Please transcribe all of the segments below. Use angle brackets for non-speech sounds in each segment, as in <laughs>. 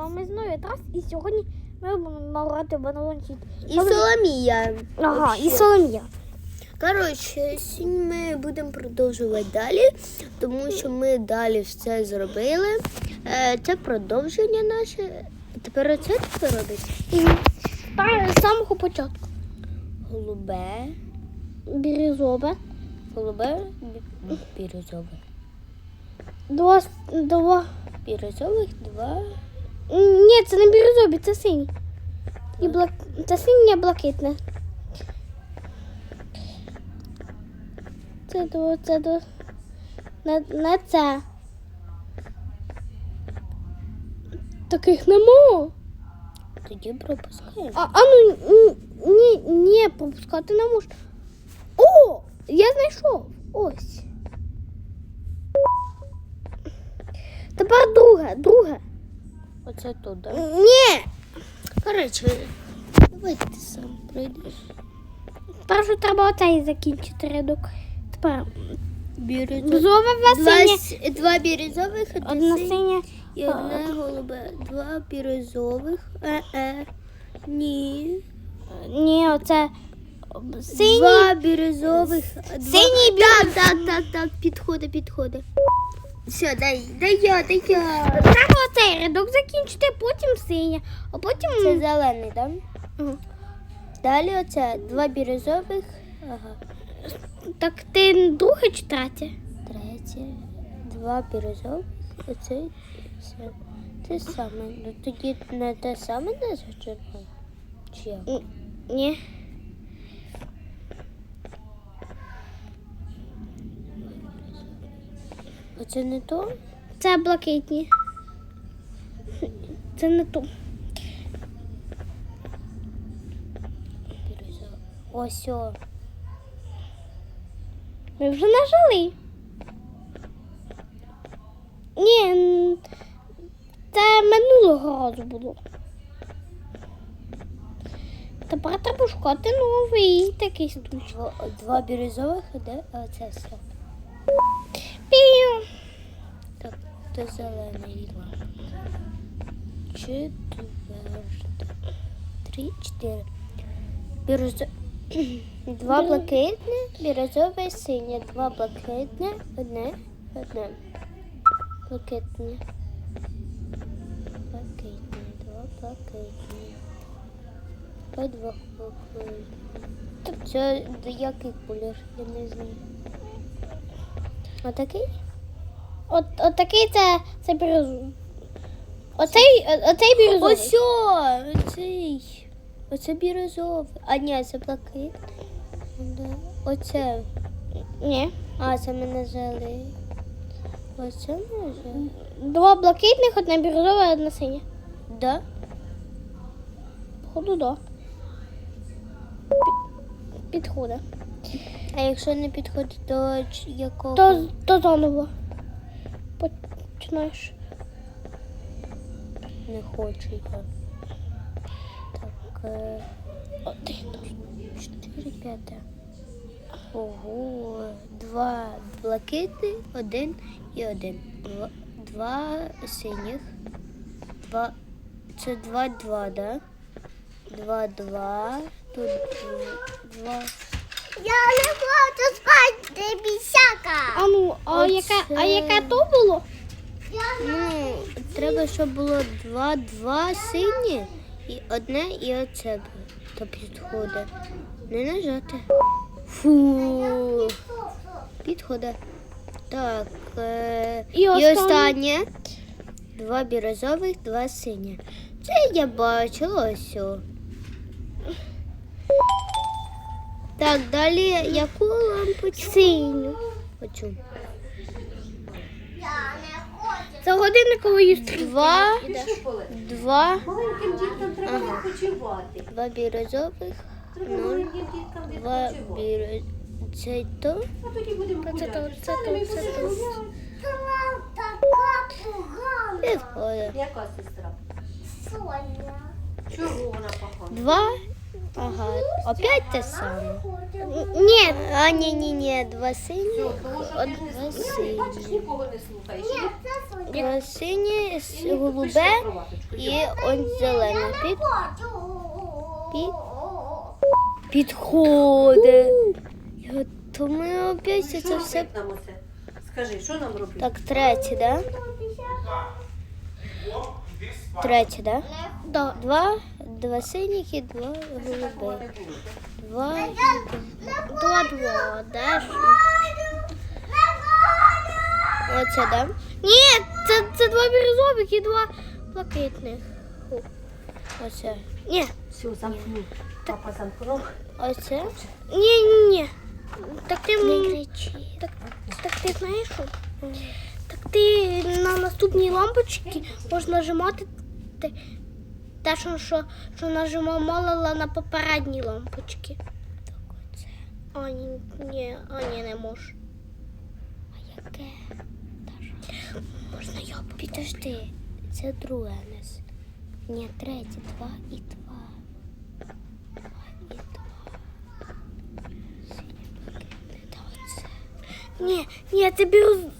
вами знову Тарас, і сьогодні ми будемо грати в балончик. І Соломія. Ага, і Соломія. Коротше, сьогодні ми будемо продовжувати далі, тому що ми далі все зробили. Е, Це продовження наше. Тепер оце таке робить. З самого початку. Голубе, Бірюзове. голубе, бі- бірюзове. Два, два. Бірюзових два. Ні, це не бірюзові, це сині. І блак... Це синє блакитне. Це до, це до. На, на це. Таких нема. Тоді пропускаємо. А, а ну ні, ні, пропускати не можна. О! Я знайшов. Ось. Тепер друге, друге. Оце тут, так? Ні. Коротше, давай ти сам пройдеш. Перше треба оцей закінчити рядок. Тепер Бірюзове. Два, с- два бірюзових, Одна синє синя. і одне голубе. Два бірюзових. Е-е. Ні. Ні, оце синій. Два бірюзових. Синій Так, так, так, так, підходи, підходи. Все, дай, дай я, дай я. Треба оцей рядок закінчити, потім синя, а потім. Це зелений, так? Ага. Далі оце два бірюзових. Ага. Так ти друге чи третє? Третє. Два бірюзових. Оце все. Те саме. Ну тоді не те саме зачерпав. Чи як? Ні. Оце не то? Це блакитні. Це не то. Ось о. Ми вже нажили. Ні, це минулого разу було. Тепер треба шукати новий такий стульчик. Два, бірюзових, де? А це все. То зелений. Четверте. Три, чотири. Бірюзо... <clears throat> Два блакитне, бірюзове, синє. Два блакитне, одне, одне. Блакитне. Блакитне, два блакитне. По два блакитне. Це який колір? Я не знаю. Отакий? От, от такий це, це бірюзовий. Оцей, оцей бірюзовий. Ось оцей. Оце бірюзовий. А ні, це блакит. Оце. Ні. А, це ми нажали. Оце може? Два блакитних, одне бірюзове, одне синє. Да? Походу, да. Пі- Підходить. А якщо не підходить до якого? То, то заново. Починаєш. Не хочу я. Так, е, Один. чотири, п'яте. Ого, два блакитних, один і один. Два, два синіх. Два. Це два, два, да? Два, два. Тут два. Я не хочу спати, бісяка. А ну, а Оце. яке, а яке то було? Ну, треба, щоб було два, два сині і одне і оце б- то підходить. Не нажати. Фу. Підходить. Так. Е- І і останнє. останнє. Два бірозових, два сині. Це я бачила ось. о. Так, далі яку лампочку? Синю. Хочу. За годинниковою. Два, два, Маленьким діткам треба відпочивати. два бірозових, Треба нуль, маленьким діткам два відпочивати. бірозових. Це то. А тоді будемо Та це гуляти. то, це і то, це будемо то. гуляти. Яка сестра? Соня. Чого вона погана? Два Ага, опять те саме. Ні, А, ні, ні, ні, два сині, ж два не бачиш, сині. нікого не слухаєш. Два сині, с- І голубе і ось зелене. Під, під, підходить. Я- То ми опять Ну, це все. нам оце? Скажи, що нам робити? Так, третє, да? Третє, да? да. Два, два синіх і два голубих. було. Два. Два-два, да? Оце, да? Ні, це, це два бірюзових і два блакитних. Оце. Ні, Все, замкнув. Папа замкнув. Оце. ні, ні, ні. Так ти Не так, так ти знаєш що? Так ти на наступній лампочці можна нажимати те, те що, що, що нажимала на. Так, оце. А, ні, ні, а, ні, не можеш. А яке? Можна я Підожди. Це друге нас. Ні, третє. Два і два. Два і два. Та. Ні, ні, це бірюз... Ні,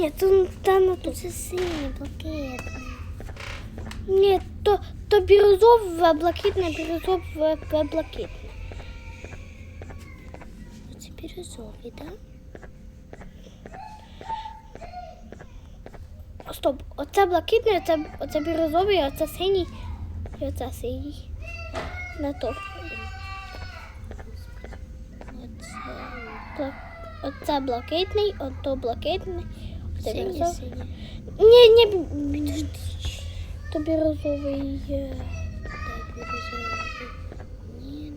Ні, то, та, то, Це синє блакитне. ні, то, то бірюзове, блакитне, бірюзове, блакитне. Оце бірюзові, так? Стоп, оце блакитне, оце, оце бірюзовий, оце синій і оце синій. Не то. Оце. Оце блакитний, ото блакитний, бірюзовий. синє. Ні, ні, підожди. То бірюзовий. е, Дай бірюзовий. Ні.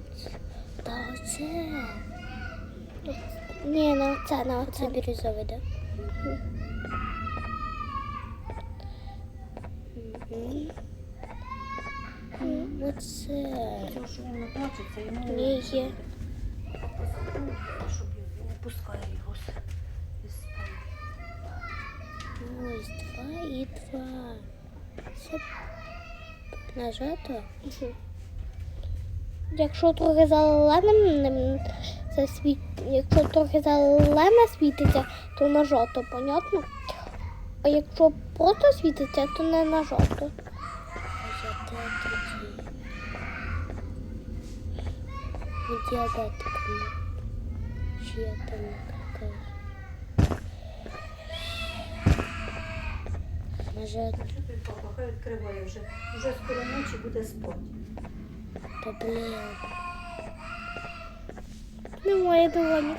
Та оце. Ні, на оце, на Оце оце. бірюзовий, так? Мгм. М, Оце. Тому що він не плачеться, йому Ні, є. Папа замкнув, щоб він не пускає Нажато. Якщо трохи зеленим це світ... якщо трохи зелене світиться, то на жовто, понятно? А якщо просто світиться, то не на жовто. У. Чи я там какая. Ти, папа, хай відкриває вже. Вже скоро ночі буде спати. Та блін. Немає доволі.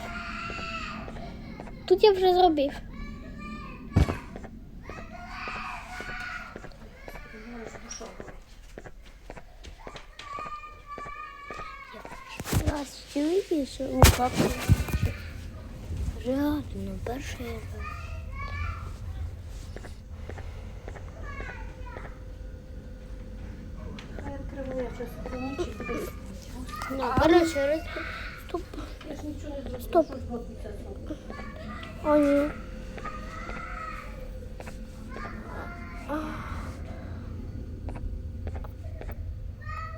Тут я вже зробив. Душа болить. У папи. Реально, перший раз. Хай відкриває вже скоро ночі буде спати. Ну, короче, раз... Стоп. Я ж нічого не зробила. Стоп. О, ні.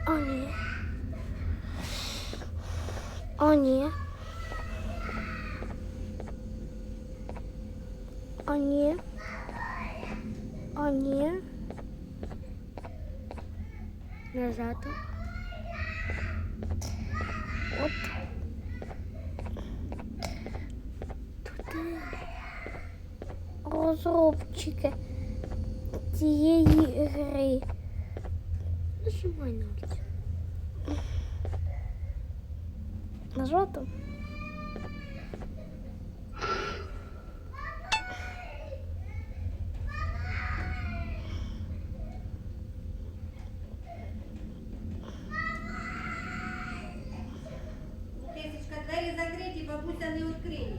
О, ні. О, ні. О, ні. О, ні. Назад. Бабуся не відкриє.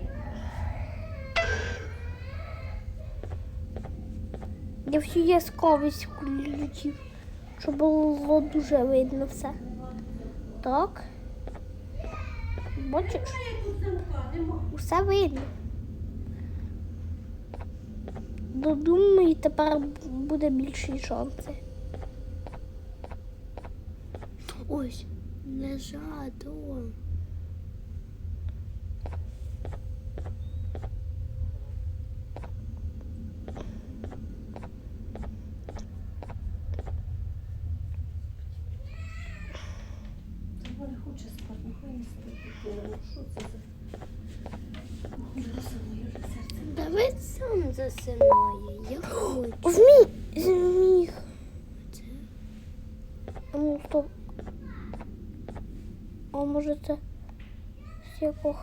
Я всю яскравість включив, щоб було дуже видно все. Так. Бачиш? Усе видно. додому і тепер буде більші шанси. Ось, нажато. Вона не хоче спати, ну хай не спить дитина. Ну що це за... Ужас, моє вже серце. Давид сам засинає. Я хочу. Змій! Зміг. Це. А ну стоп. А може це з якогось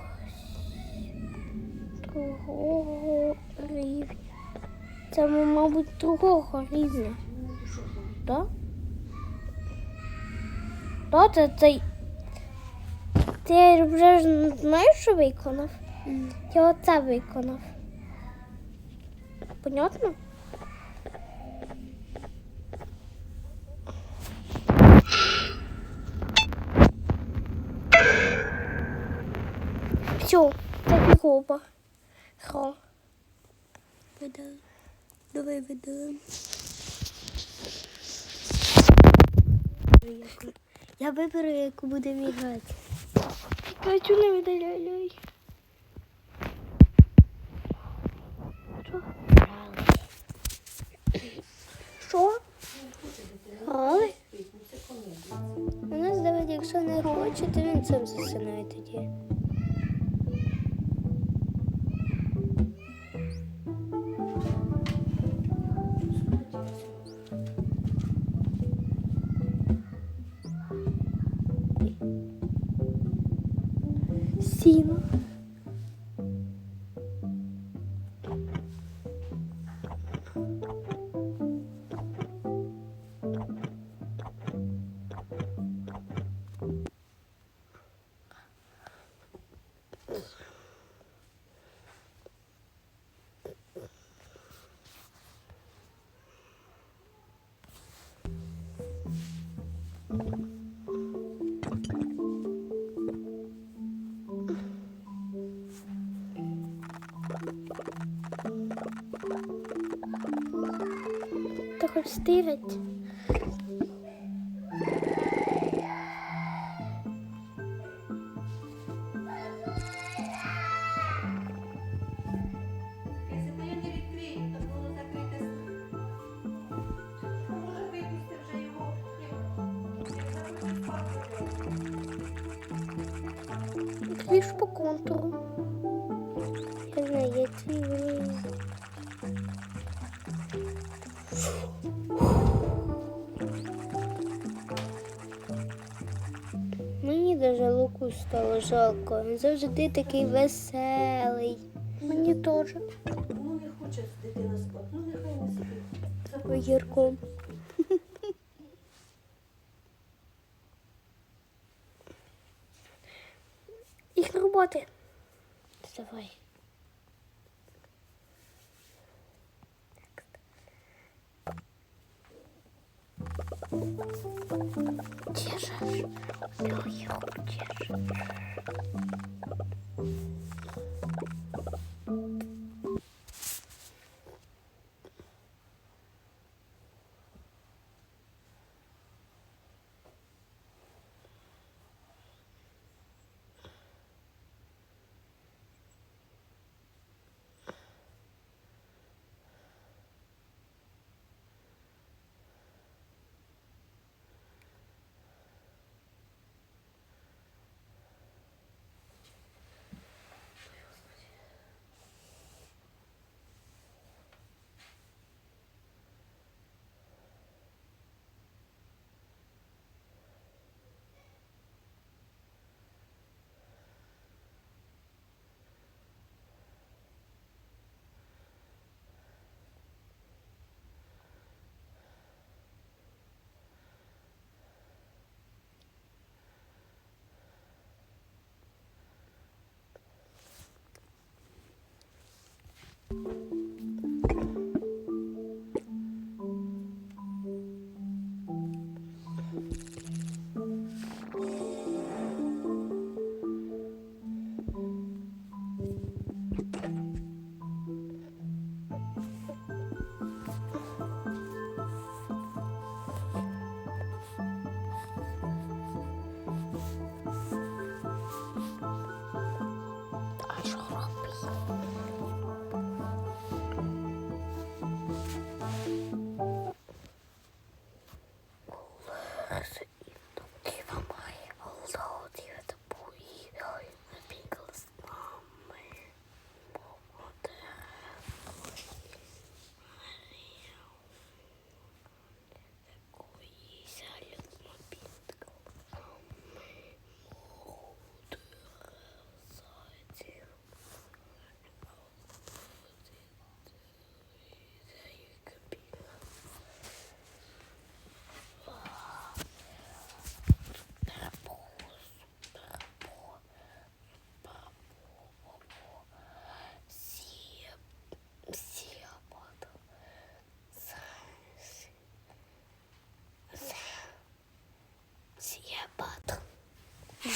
другого рівня. Це, мабуть, другого рівня. Так? Да, це цей. Ти вже знаєш, що виконав? Я оце виконав. Понятно? Все, гроба. Гро. Вода. Давай вода. Я виберу, яку будемо грати. Цю не видаляй. Що? Що? У нас Давид, якщо не хоче, то він сам засинає тоді. Сіно. Хоч стирить. Завжди такий веселий. Мені теж. Ну не хоче дитина спати, ну нехай не спить. Огірком. Їх роботи. Давай. 戒指，留一个戒指。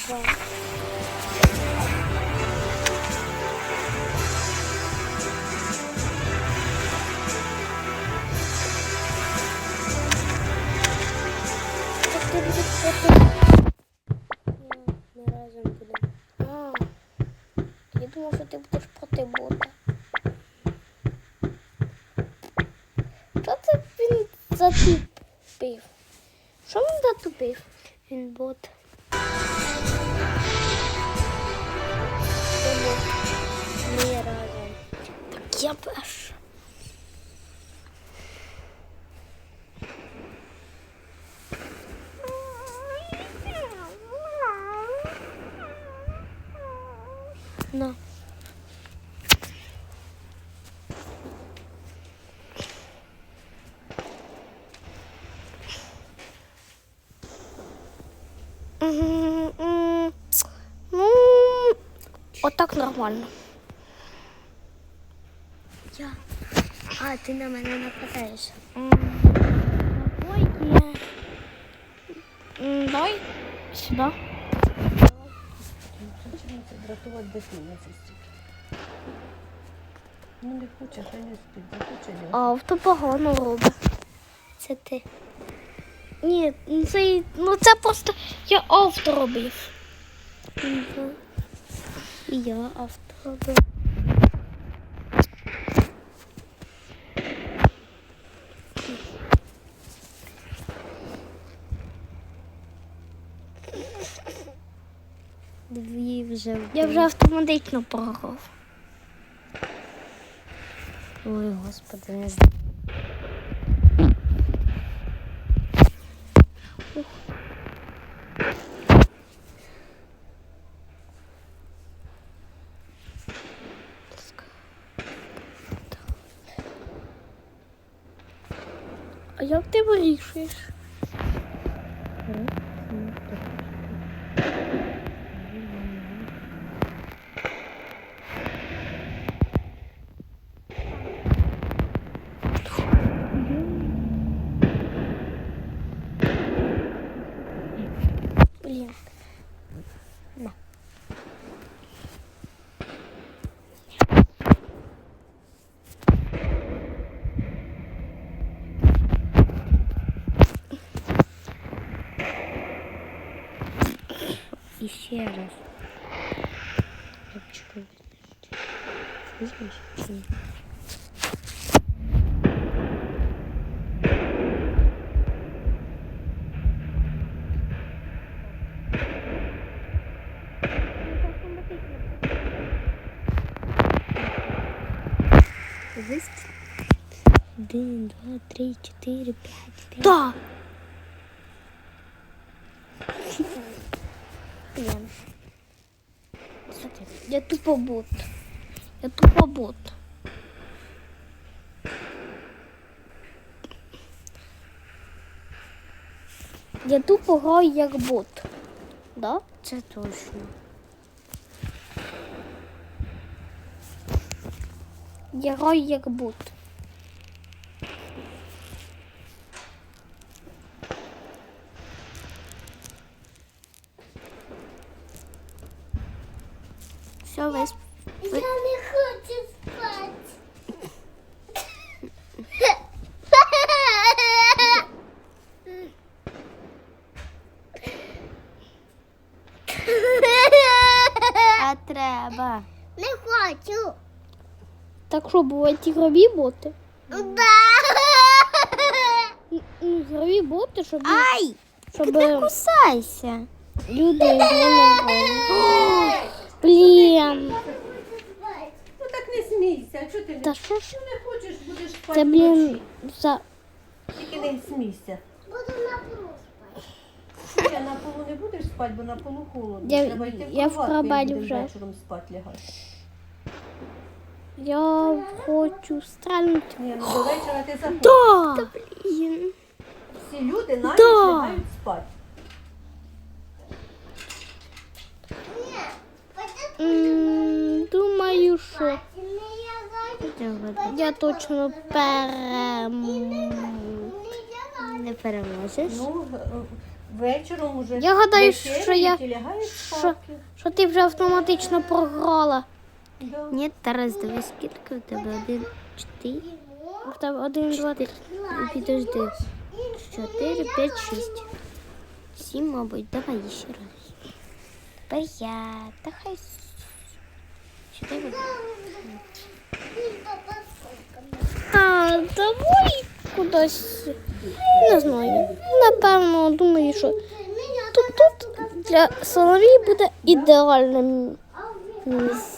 пішла. Що ти будеш проти бота. Що це він затупив? Що він затупив? Він бот. Я перша. На. М, Ну, отак нормально. Я. А, ти на мене нападаєш. Ой. М, Давай сюди. Зачем це дратувати дитину стільки? Ну не хоче, хай не спить, захоче ляже. Авто погано робить. Це ти. Ні, ну це, ну це просто я авто робив. Мгм. І я авто. Дві вже. Я вже автоматично програв. Ой, господи, не знаю. А як ти вирішуєш? Блін. І ще раз. Здесь? Візьмеш? чи ні? Дивись. Один, два, три, чотири, п'ять, п'ять. Так. Блін. Я тупо бот. Я тупо бот. Я тупо граю як бот. Да? Це точно. Я граю як бот. Все, весь. Я не хочу спати. А треба. Не хочу. Так що бувають ігрові боти? Да. Ну, ігрові боти, щоб, Ай! щоб Не кусайся. люди з ними грали. Блін. Ну так не смійся, чого ти не, Та що ж? не хочеш, будеш спати Це, блін, за... Тільки не смійся. Буду на полу спати. Я на полу не будеш спати, бо на полу холодно. Я- Треба йти в я в кроваті вже. вечором спати лягати. Я хочу стрельнути. Ні, ну до вечора ти заходиш. Да! Блін. Всі люди на ніч Да. лягають спати. М, Думаю, що я точно перем... Не переможеш. Ну, е, вечором уже Я гадаю, що я- що- спати. Що ти вже автоматично програла. Да. Ні, Тарас, дивись, скільки у тебе один, чотири, В тебе один, два, три. підожди, чотири, п'ять, шість. Сім, мабуть, давай ще раз. Тепер я. Та хай. с- Чотири? А давай кудись. Не знаю. Напевно, думаю, що тут, тут для Соловії буде ідеальне місце.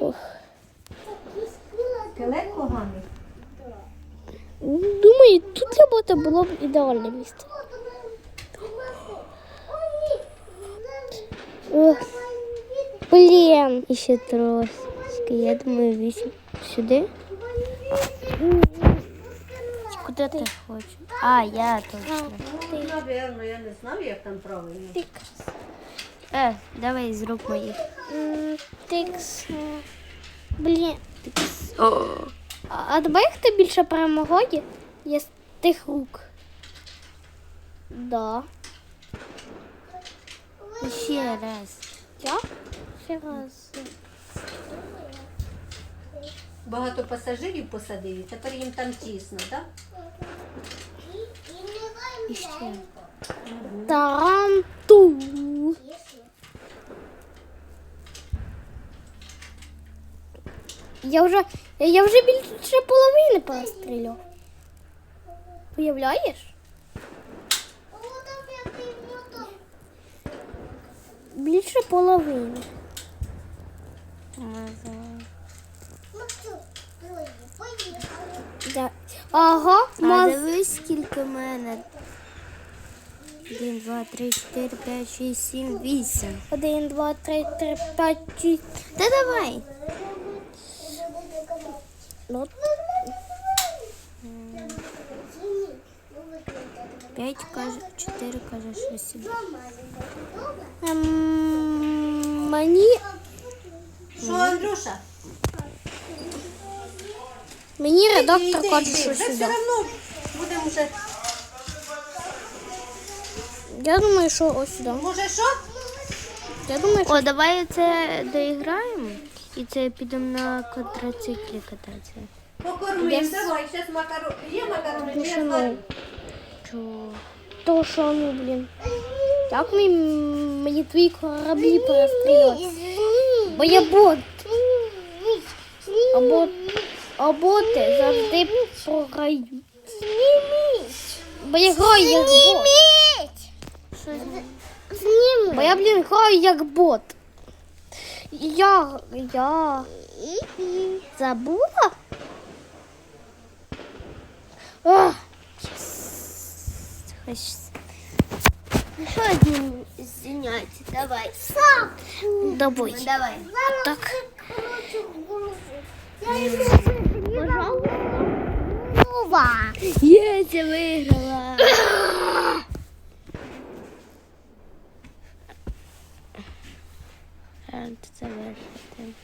Ох. Скелет поганий. Думаю, тут для бота було б ідеальне місце. Ох, блін. І ще трошки. Я думаю, вісім. Сюди? Куди ти хочеш? А, я точно. Ну, я не знаю, як там правильно. Е, давай з рук моїх. Тикс. е, Блін. О. А, давай хто більше перемагає? Я з тих рук. Да. Ще раз. Я? Ще раз. Багато пасажирів посадили, тепер їм там тісно, так? І ще. Таранту. Я вже, я вже більше половини перестріляв. Уявляєш? Більше половини. Да. Ага, А маз... дивись, скільки в мене. Один, два, три, чотири, п'ять, шість, сім, вісім. Один, два, три, три, п'ять, шість. Та давай. Ну, П'ять каже, чотири каже, шість. сім. ем, мені, Що, Андрюша? мені редактор Іди, каже, іди, що Вже сюди. все одно будемо вже. Я думаю, що ось сюди. Може що? Я думаю, що О, давай це доіграємо. І це підемо на квадроциклі кататися. Покормив, давай, зараз макарон. Є макарони? чи я Тишину. Чого? то, що ну, блін. Як мені, мені твої кораблі перестрілювати? Бо я бот. А бот, а боти завжди програють. Бо я граю як бот. Бо я, блін, граю як бот. Я, я забула? Ах, Хоч... Ще один заняття, давай. Давай. Ну, давай. Так. Є, я <laughs> Garanti sever demiş.